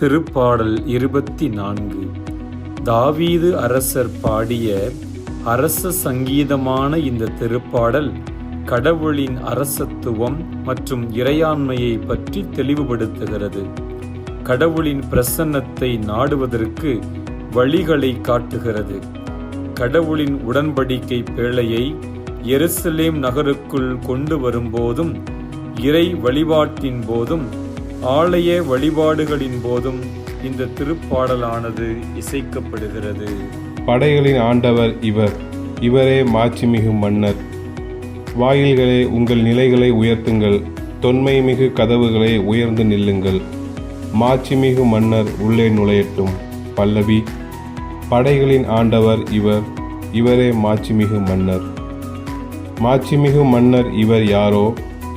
திருப்பாடல் இருபத்தி நான்கு. தாவீது அரசர் பாடிய அரச சங்கீதமான இந்த திருப்பாடல் கடவுளின் அரசத்துவம் மற்றும் இறையாண்மையை பற்றி தெளிவுபடுத்துகிறது. கடவுளின் பிரசன்னத்தை நாடுவதற்கு வழிகளை காட்டுகிறது. கடவுளின் உடன்படிக்கை பேழையை எருசலேம் நகருக்குள் கொண்டு வரும்போதும் இறை வழிபாட்டின் போதும் ஆலய வழிபாடுகளின் போதும் இந்த திருப்பாடலானது இசைக்கப்படுகிறது. படைகளின் ஆண்டவர் இவர். இவரே மாட்சிமிகு மன்னர். வாயில்களே உங்கள் நிலைகளை உயர்த்துங்கள். தொன்மைமிகு கதவுகளை உயர்ந்து நில்லுங்கள். மாட்சிமிகு மன்னர் உள்ளே நுழையட்டும் பல்லவி. படைகளின் ஆண்டவர் இவர். இவரே மாட்சிமிகு மன்னர். மாட்சிமிகு மன்னர் இவர் யாரோ?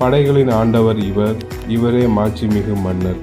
படைகளின் ஆண்டவர் இவர். இவரே மாட்சிமிகு மன்னர்.